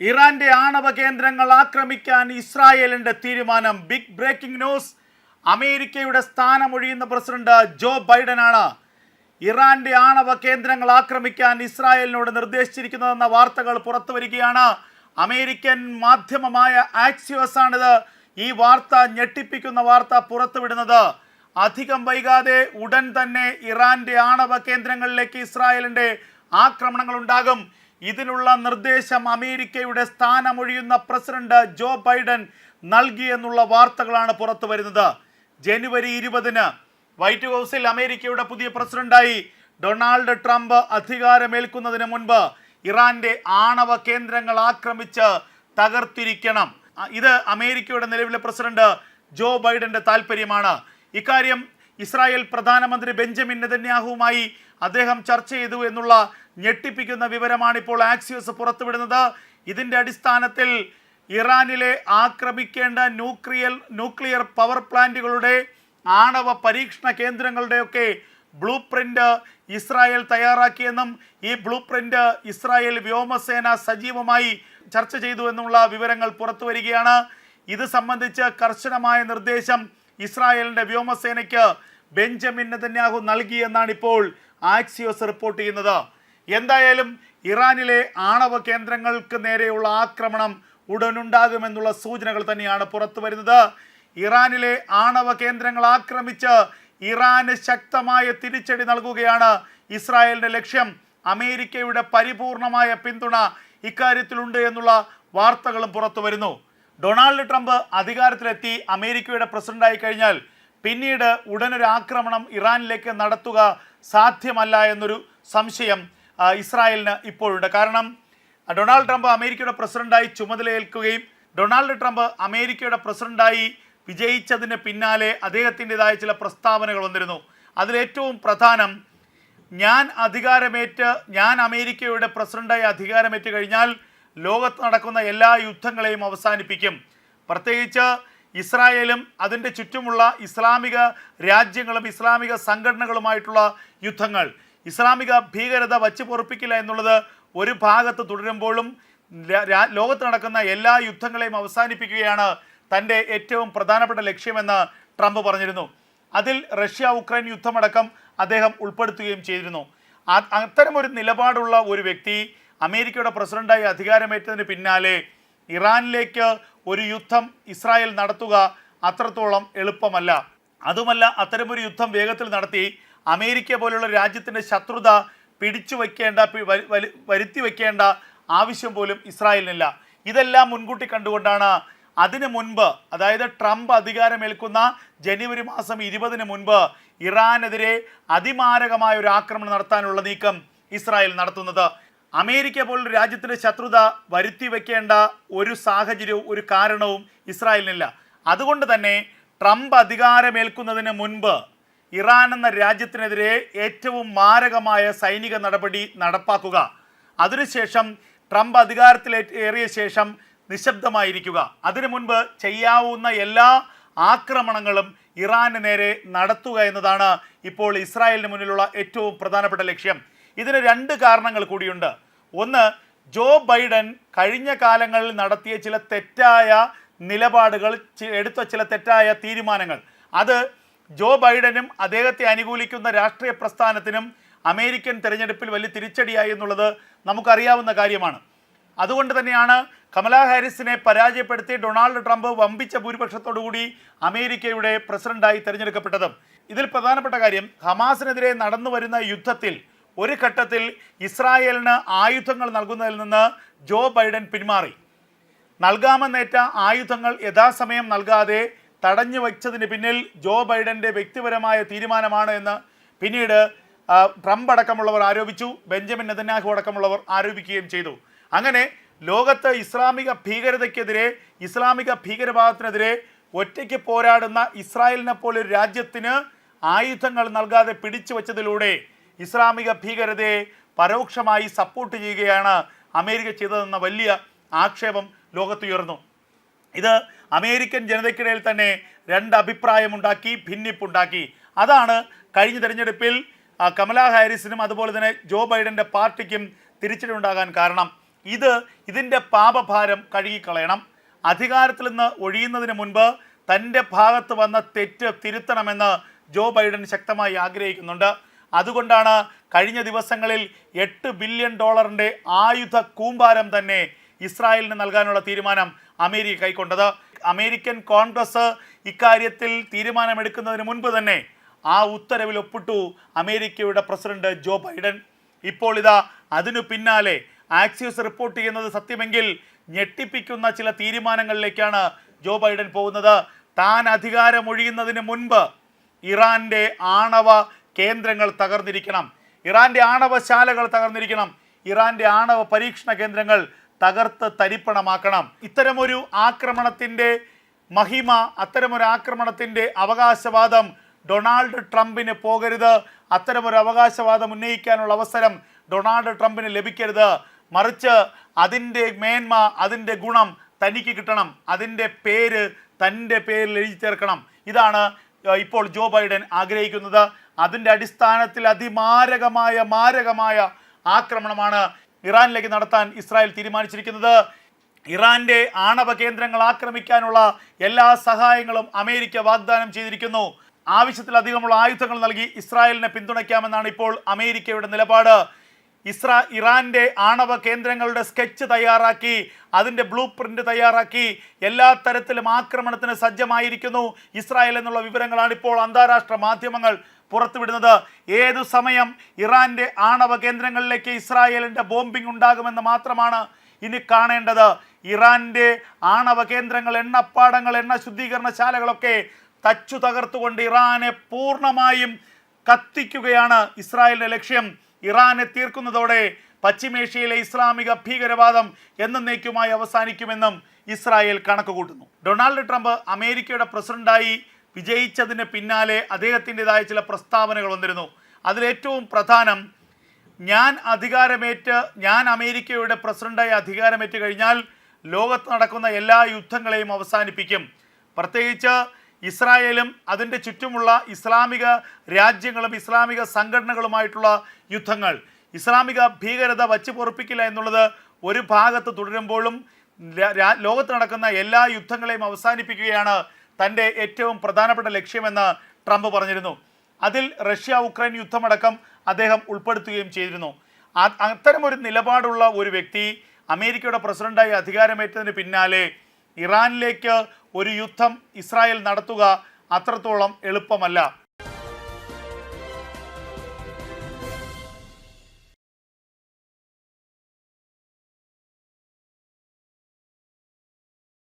ഇറാന്റെ ആണവ കേന്ദ്രങ്ങൾ ആക്രമിക്കാൻ ഇസ്രായേലിന്റെ തീരുമാനം. ബിഗ് ബ്രേക്കിംഗ് ന്യൂസ് അമേരിക്കയുടെ സ്ഥാനമൊഴിയുന്ന പ്രസിഡന്റ് ജോ ബൈഡനാണ് ഇറാന്റെ ആണവ കേന്ദ്രങ്ങൾ ആക്രമിക്കാൻ ഇസ്രായേലിനോട് നിർദ്ദേശിച്ചിരിക്കുന്നതെന്ന വാർത്തകൾ പുറത്തു വരികയാണ് അമേരിക്കൻ മാധ്യമമായ ആക്സിയോസ് ആണിത്. ഈ വാർത്ത ഞെട്ടിപ്പിക്കുന്ന വാർത്ത പുറത്തുവിടുന്നത്. അധികം വൈകാതെ ഉടൻ തന്നെ ഇറാന്റെ ആണവ കേന്ദ്രങ്ങളിലേക്ക് ഇസ്രായേലിന്റെ ആക്രമണങ്ങൾ ഉണ്ടാകും. ഇതിനുള്ള നിർദ്ദേശം അമേരിക്കയുടെ സ്ഥാനമൊഴിയുന്ന പ്രസിഡന്റ് ജോ ബൈഡൻ നൽകിയെന്നുള്ള വാർത്തകളാണ് പുറത്തു വരുന്നത്. ജനുവരി ഇരുപതിന് വൈറ്റ് ഹൗസിൽ അമേരിക്കയുടെ പുതിയ പ്രസിഡന്റായി ഡൊണാൾഡ് ട്രംപ് അധികാരമേൽക്കുന്നതിന് മുൻപ് ഇറാന്റെ ആണവ കേന്ദ്രങ്ങൾ ആക്രമിച്ച് തകർത്തിരിക്കണം. ഇത് അമേരിക്കയുടെ നിലവിലെ പ്രസിഡന്റ് ജോ ബൈഡന്റെ താല്പര്യമാണ് ഇക്കാര്യം ഇസ്രായേൽ പ്രധാനമന്ത്രി ബെഞ്ചമിൻ നെതന്യാഹുവുമായി അദ്ദേഹം ചർച്ച ചെയ്തു എന്നുള്ള ഞെട്ടിപ്പിക്കുന്ന വിവരമാണ് ഇപ്പോൾ ആക്സിയോസ് പുറത്തുവിടുന്നത്. ഇതിന്റെ അടിസ്ഥാനത്തിൽ ഇറാനിലെ ആക്രമിക്കേണ്ട ന്യൂക്ലിയർ ന്യൂക്ലിയർ പവർ പ്ലാന്റുകളുടെ ആണവ പരീക്ഷണ കേന്ദ്രങ്ങളുടെയൊക്കെ ബ്ലൂ പ്രിന്റ് ഇസ്രായേൽ തയ്യാറാക്കിയെന്നും ഈ ബ്ലൂ പ്രിന്റ് ഇസ്രായേൽ വ്യോമസേന സജീവമായി ചർച്ച ചെയ്തു എന്നുള്ള വിവരങ്ങൾ പുറത്തു വരികയാണ് ഇത് സംബന്ധിച്ച് കർശനമായ നിർദ്ദേശം ഇസ്രായേലിന്റെ വ്യോമസേനയ്ക്ക് ബെഞ്ചമിൻ നെതന്യാഹു നൽകിയെന്നാണ് ഇപ്പോൾ ആക്സിയോസ് റിപ്പോർട്ട് ചെയ്യുന്നത്. എന്തായാലും ഇറാനിലെ ആണവ കേന്ദ്രങ്ങൾക്ക് നേരെയുള്ള ആക്രമണം ഉടനുണ്ടാകുമെന്നുള്ള സൂചനകൾ തന്നെയാണ് പുറത്തു വരുന്നത്. ഇറാനിലെ ആണവ കേന്ദ്രങ്ങൾ ആക്രമിച്ച് ഇറാന് ശക്തമായ തിരിച്ചടി നൽകുകയാണ് ഇസ്രായേലിന്റെ ലക്ഷ്യം. അമേരിക്കയുടെ പരിപൂർണമായ പിന്തുണ ഇക്കാര്യത്തിലുണ്ട് എന്നുള്ള വാർത്തകളും പുറത്തു വരുന്നു. ഡൊണാൾഡ് ട്രംപ് അധികാരത്തിലെത്തി അമേരിക്കയുടെ പ്രസിഡന്റായി കഴിഞ്ഞാൽ പിന്നീട് ഉടനൊരു ആക്രമണം ഇറാനിലേക്ക് നടത്തുക സാധ്യമല്ല എന്നൊരു സംശയം ഇസ്രായേലിന് ഇപ്പോഴുണ്ട്. കാരണം ഡൊണാൾഡ് ട്രംപ് അമേരിക്കയുടെ പ്രസിഡന്റായി ചുമതലയേൽക്കുകയും ഡൊണാൾഡ് ട്രംപ് അമേരിക്കയുടെ പ്രസിഡന്റായി വിജയിച്ചതിന് പിന്നാലെ അദ്ദേഹത്തിന്റെതായ ചില പ്രസ്താവനകൾ വന്നിരുന്നു. അതിലേറ്റവും പ്രധാനം ഞാൻ അധികാരമേറ്റ് ഞാൻ അമേരിക്കയുടെ പ്രസിഡന്റായി അധികാരമേറ്റ് കഴിഞ്ഞാൽ ലോകത്ത് നടക്കുന്ന എല്ലാ യുദ്ധങ്ങളെയും അവസാനിപ്പിക്കും. പ്രത്യേകിച്ച് ഇസ്രായേലും അതിന്റെ ചുറ്റുമുള്ള ഇസ്ലാമിക രാജ്യങ്ങളും ഇസ്ലാമിക സംഘടനകളുമായിട്ടുള്ള യുദ്ധങ്ങൾ. ഇസ്ലാമിക ഭീകരത വച്ച് പൊറപ്പിക്കില്ല എന്നുള്ളത് ഒരു ഭാഗത്ത് തുടരുമ്പോഴും ലോകത്ത് നടക്കുന്ന എല്ലാ യുദ്ധങ്ങളെയും അവസാനിപ്പിക്കുകയാണ് തന്റെ ഏറ്റവും പ്രധാനപ്പെട്ട ലക്ഷ്യമെന്ന് ട്രംപ് പറഞ്ഞിരുന്നു. അതിൽ റഷ്യ ഉക്രൈൻ യുദ്ധമടക്കം അദ്ദേഹം ഉൾപ്പെടുത്തുകയും ചെയ്തിരുന്നു. അത്തരമൊരു നിലപാടുള്ള ഒരു വ്യക്തി അമേരിക്കയുടെ പ്രസിഡന്റായി അധികാരമേറ്റതിന് പിന്നാലെ ഇറാനിലേക്ക് ഒരു യുദ്ധം ഇസ്രായേൽ നടത്തുക അത്രത്തോളം എളുപ്പമല്ല. അതുമല്ല അത്തരമൊരു യുദ്ധം വേഗത്തിൽ നടത്തി അമേരിക്ക പോലുള്ള രാജ്യത്തിന്റെ ശത്രുത പിടിച്ചു വയ്ക്കേണ്ട വരുത്തി വയ്ക്കേണ്ട ആവശ്യം പോലും ഇസ്രായേലിനില്ല. ഇതെല്ലാം മുൻകൂട്ടി കണ്ടുകൊണ്ടാണ് അതിന് മുൻപ് അതായത് ട്രംപ് അധികാരമേൽക്കുന്ന ജനുവരി മാസം ഇരുപതിന് മുൻപ് ഇറാനെതിരെ അതിമാരകമായ ഒരു ആക്രമണം നടത്താനുള്ള നീക്കം ഇസ്രായേൽ നടത്തുന്നത്. അമേരിക്ക പോലുള്ള രാജ്യത്തിന്റെ ശത്രുത വരുത്തി വയ്ക്കേണ്ട ഒരു സാഹചര്യവും ഒരു കാരണവും ഇസ്രായേലിനില്ല. അതുകൊണ്ട് തന്നെ ട്രംപ് അധികാരമേൽക്കുന്നതിന് മുൻപ് ഇറാൻ എന്ന രാജ്യത്തിനെതിരെ ഏറ്റവും മാരകമായ സൈനിക നടപടി നടപ്പാക്കുക. അതിനുശേഷം ട്രംപ് അധികാരത്തിലേറിയ ശേഷം നിശബ്ദമായിരിക്കുക. അതിനു മുൻപ് ചെയ്യാവുന്ന എല്ലാ ആക്രമണങ്ങളും ഇറാന് നേരെ നടത്തുക എന്നതാണ് ഇപ്പോൾ ഇസ്രായേലിന് മുന്നിലുള്ള ഏറ്റവും പ്രധാനപ്പെട്ട ലക്ഷ്യം. ഇതിന് രണ്ട് കാരണങ്ങൾ കൂടിയുണ്ട്. ഒന്ന് ജോ ബൈഡൻ കഴിഞ്ഞ കാലങ്ങളിൽ നടത്തിയ ചില തെറ്റായ നിലപാടുകൾ എടുത്ത ചില തെറ്റായ തീരുമാനങ്ങൾ. അത് ജോ ബൈഡനും അദ്ദേഹത്തെ അനുകൂലിക്കുന്ന രാഷ്ട്രീയ പ്രസ്ഥാനത്തിനും അമേരിക്കൻ തെരഞ്ഞെടുപ്പിൽ വലിയ തിരിച്ചടിയായി എന്നുള്ളത് നമുക്കറിയാവുന്ന കാര്യമാണ്. അതുകൊണ്ട് തന്നെയാണ് കമലാ ഹാരിസിനെ പരാജയപ്പെടുത്തി ഡൊണാൾഡ് ട്രംപ് വമ്പിച്ച ഭൂരിപക്ഷത്തോടുകൂടി അമേരിക്കയുടെ പ്രസിഡന്റായി തിരഞ്ഞെടുക്കപ്പെട്ടത്. ഇതിൽ പ്രധാനപ്പെട്ട കാര്യം ഹമാസിനെതിരെ നടന്നു വരുന്ന യുദ്ധത്തിൽ ഒരു ഘട്ടത്തിൽ ഇസ്രായേലിന് ആയുധങ്ങൾ നൽകുന്നതിൽ നിന്ന് ജോ ബൈഡൻ പിന്മാറി. നൽകാമെന്നേറ്റ ആയുധങ്ങൾ യഥാസമയം നൽകാതെ തടഞ്ഞു വച്ചതിന് പിന്നിൽ ജോ ബൈഡന്റെ വ്യക്തിപരമായ തീരുമാനമാണ് എന്ന് പിന്നീട് ട്രംപ് അടക്കമുള്ളവർ ആരോപിച്ചു ബെഞ്ചമിൻ നെതന്യാഹു അടക്കമുള്ളവർ ആരോപിക്കുകയും ചെയ്തു. അങ്ങനെ ലോകത്ത് ഇസ്ലാമിക ഭീകരതയ്ക്കെതിരെ ഇസ്ലാമിക ഭീകരവാദത്തിനെതിരെ ഒറ്റയ്ക്ക് പോരാടുന്ന ഇസ്രായേലിനെ പോലെ ഒരു രാജ്യത്തിന് ആയുധങ്ങൾ നൽകാതെ പിടിച്ചു വച്ചതിലൂടെ ഇസ്ലാമിക ഭീകരതയെ പരോക്ഷമായി സപ്പോർട്ട് ചെയ്യുകയാണ് അമേരിക്ക ചെയ്തതെന്ന വലിയ ആക്ഷേപം ലോകത്തുയർന്നു. ഇത് അമേരിക്കൻ ജനതയ്ക്കിടയിൽ തന്നെ രണ്ട് അഭിപ്രായമുണ്ടാക്കി ഭിന്നിപ്പുണ്ടാക്കി. അതാണ് കഴിഞ്ഞ തെരഞ്ഞെടുപ്പിൽ കമലാ ഹാരിസിനും അതുപോലെ തന്നെ ജോ ബൈഡന്റെ പാർട്ടിക്കും തിരിച്ചടി ഉണ്ടാകാൻ കാരണം. ഇത് ഇതിന്റെ പാപഭാരം കഴുകിക്കളയണം. അധികാരത്തിൽ നിന്ന് ഒഴിയുന്നതിന് മുൻപ് തന്റെ ഭാഗത്ത് വന്ന തെറ്റ് തിരുത്തണമെന്ന് ജോ ബൈഡൻ ശക്തമായി ആഗ്രഹിക്കുന്നുണ്ട്. അതുകൊണ്ടാണ് കഴിഞ്ഞ ദിവസങ്ങളിൽ എട്ട് ബില്യൺ ഡോളറിന്റെ ആയുധ കൂമ്പാരം തന്നെ ഇസ്രായേലിന് നൽകാനുള്ള തീരുമാനം അമേരിക്ക കൈക്കൊണ്ടത്. അമേരിക്കൻ കോൺഗ്രസ് ഇക്കാര്യത്തിൽ തീരുമാനമെടുക്കുന്നതിന് മുൻപ് തന്നെ ആ ഉത്തരവിൽ ഒപ്പിട്ടു അമേരിക്കയുടെ പ്രസിഡന്റ് ജോ ബൈഡൻ. ഇപ്പോൾ ഇതാ അതിനു പിന്നാലെ ആക്സിയോസ് റിപ്പോർട്ട് ചെയ്യുന്നത് സത്യമെങ്കിൽ ഞെട്ടിപ്പിക്കുന്ന ചില തീരുമാനങ്ങളിലേക്കാണ് ജോ ബൈഡൻ പോകുന്നത്. താൻ അധികാരമൊഴിയുന്നതിന് മുൻപ് ഇറാന്റെ ആണവ കേന്ദ്രങ്ങൾ തകർന്നിരിക്കണം. ഇറാന്റെ ആണവശാലകൾ തകർന്നിരിക്കണം. ഇറാന്റെ ആണവ പരീക്ഷണ കേന്ദ്രങ്ങൾ തകർത്ത് തരിപ്പണമാക്കണം. ഇത്തരമൊരു ആക്രമണത്തിന്റെ മഹിമ അത്തരമൊരു ആക്രമണത്തിന്റെ അവകാശവാദം ഡൊണാൾഡ് ട്രംപിന് പോകരുത്. അത്തരമൊരു അവകാശവാദം ഉന്നയിക്കാനുള്ള അവസരം ഡൊണാൾഡ് ട്രംപിന് ലഭിക്കരുത്. മറിച്ച് അതിന്റെ മേന്മ അതിന്റെ ഗുണം തനിക്ക് കിട്ടണം. അതിന്റെ പേര് തന്റെ പേരിൽ എഴുതി ചേർക്കണം. ഇതാണ് ഇപ്പോൾ ജോ ബൈഡൻ ആഗ്രഹിക്കുന്നത്. അതിന്റെ അടിസ്ഥാനത്തിൽ അതിമാരകമായ മാരകമായ ആക്രമണമാണ് ഇറാനിലേക്ക് നടത്താൻ ഇസ്രായേൽ തീരുമാനിച്ചിരിക്കുന്നത്. ഇറാന്റെ ആണവ കേന്ദ്രങ്ങൾ ആക്രമിക്കാനുള്ള എല്ലാ സഹായങ്ങളും അമേരിക്ക വാഗ്ദാനം ചെയ്തിരിക്കുന്നു. ആവശ്യത്തിലധികമുള്ള ആയുധങ്ങൾ നൽകി ഇസ്രായേലിനെ പിന്തുണയ്ക്കാമെന്നാണ് ഇപ്പോൾ അമേരിക്കയുടെ നിലപാട്. ഇസ്രാ ഇറാന്റെ ആണവ കേന്ദ്രങ്ങളുടെ സ്കെച്ച് തയ്യാറാക്കി അതിന്റെ ബ്ലൂ പ്രിന്റ് തയ്യാറാക്കി എല്ലാ തരത്തിലും ആക്രമണത്തിന് സജ്ജമായിരിക്കുന്നു ഇസ്രായേൽ എന്നുള്ള വിവരങ്ങളാണ് ഇപ്പോൾ അന്താരാഷ്ട്ര മാധ്യമങ്ങൾ പുറത്തുവിടുന്നത്. ഏതു സമയം ഇറാന്റെ ആണവ കേന്ദ്രങ്ങളിലേക്ക് ഇസ്രായേലിന്റെ ബോംബിംഗ് ഉണ്ടാകുമെന്ന് മാത്രമാണ് ഇനി കാണേണ്ടത്. ഇറാന്റെ ആണവ കേന്ദ്രങ്ങൾ എണ്ണപ്പാടങ്ങൾ എണ്ണ ശുദ്ധീകരണശാലകളൊക്കെ തച്ചു തകർത്തുകൊണ്ട് ഇറാനെ പൂർണമായും കത്തിക്കുകയാണ് ഇസ്രായേലിന്റെ ലക്ഷ്യം. ഇറാനെ തീർക്കുന്നതോടെ പശ്ചിമേഷ്യയിലെ ഇസ്ലാമിക ഭീകരവാദം എന്നേക്കുമായി അവസാനിക്കുമെന്നും ഇസ്രായേൽ കണക്കുകൂട്ടുന്നു. ഡൊണാൾഡ് ട്രംപ് അമേരിക്കയുടെ പ്രസിഡന്റായി വിജയിച്ചതിന് പിന്നാലെ അദ്ദേഹത്തിന്റെതായ ചില പ്രസ്താവനകൾ വന്നിരുന്നു. അതിലേറ്റവും പ്രധാനം ഞാൻ അധികാരമേറ്റ് ഞാൻ അമേരിക്കയുടെ പ്രസിഡന്റായി അധികാരമേറ്റ് കഴിഞ്ഞാൽ ലോകത്ത് നടക്കുന്ന എല്ലാ യുദ്ധങ്ങളെയും അവസാനിപ്പിക്കും. പ്രത്യേകിച്ച് ഇസ്രായേലും അതിന്റെ ചുറ്റുമുള്ള ഇസ്ലാമിക രാജ്യങ്ങളും ഇസ്ലാമിക സംഘടനകളുമായിട്ടുള്ള യുദ്ധങ്ങൾ. ഇസ്ലാമിക ഭീകരത വച്ചു പൊറപ്പിക്കില്ല എന്നുള്ളത് ഒരു ഭാഗത്ത് തുടരുമ്പോഴും ലോകത്ത് നടക്കുന്ന എല്ലാ യുദ്ധങ്ങളെയും അവസാനിപ്പിക്കുകയാണ് തന്റെ ഏറ്റവും പ്രധാനപ്പെട്ട ലക്ഷ്യമെന്ന് ട്രംപ് പറഞ്ഞിരുന്നു. അതിൽ റഷ്യ ഉക്രൈൻ യുദ്ധമടക്കം അദ്ദേഹം ഉൾപ്പെടുത്തുകയും ചെയ്തിരുന്നു. അത്തരമൊരു നിലപാടുള്ള ഒരു വ്യക്തി അമേരിക്കയുടെ പ്രസിഡന്റായി അധികാരമേറ്റതിന് പിന്നാലെ ഇറാനിലേക്ക് ഒരു യുദ്ധം ഇസ്രായേൽ നടത്തുക അത്രത്തോളം എളുപ്പമല്ല.